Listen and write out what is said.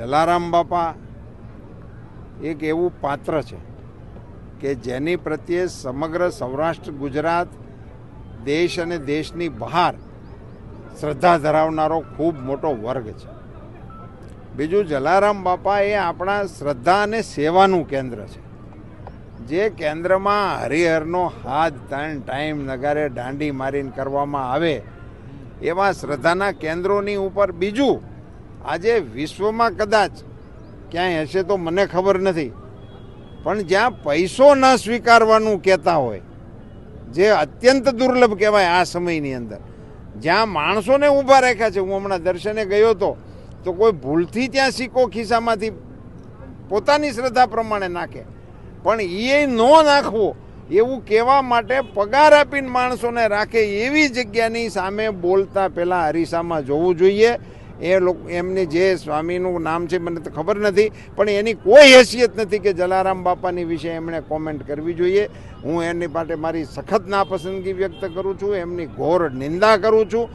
જલારામ બાપા એક એવું પાત્ર છે કે જેની પ્રત્યે સમગ્ર સૌરાષ્ટ્ર, ગુજરાત, દેશ અને દેશની બહાર શ્રદ્ધા ધરાવનારો ખૂબ મોટો વર્ગ છે. બીજું, જલારામ બાપા એ આપણા શ્રદ્ધા અને સેવાનું કેન્દ્ર છે. જે કેન્દ્રમાં હરિહરનો હાથ ત્રણ ટાઈમ, નગારે દાંડી મારીને કરવામાં આવે એવા શ્રદ્ધાના કેન્દ્રોની ઉપર બીજું આજે વિશ્વમાં કદાચ ક્યાંય હશે તો મને ખબર નથી. પણ જ્યાં પૈસો ન સ્વીકારવાનું કહેતા હોય, જે અત્યંત દુર્લભ કહેવાય આ સમયની અંદર. જ્યાં માણસોને ઊભા રાખ્યા છે, હું હમણાં દર્શને ગયો હતો, તો કોઈ ભૂલથી ત્યાં સિક્કો ખિસ્સામાંથી પોતાની શ્રદ્ધા પ્રમાણે નાખે. પણ એ ન નાખવો, એવું કહેવા માટે પગાર આપીને માણસોને રાખે એવી જગ્યાની સામે બોલતા પહેલાં અરીસામાં જોવું જોઈએ. એ લોકો, એમની જે સ્વામીનું નામ છે, મને તો ખબર નથી, પણ એની કોઈ હેસિયત નથી કે જલારામ બાપાની વિશે એમણે કોમેન્ટ કરવી જોઈએ. હું એની માટે મારી સખત નાપસંદગી વ્યક્ત કરું છું, એમની ઘોર નિંદા કરું છું.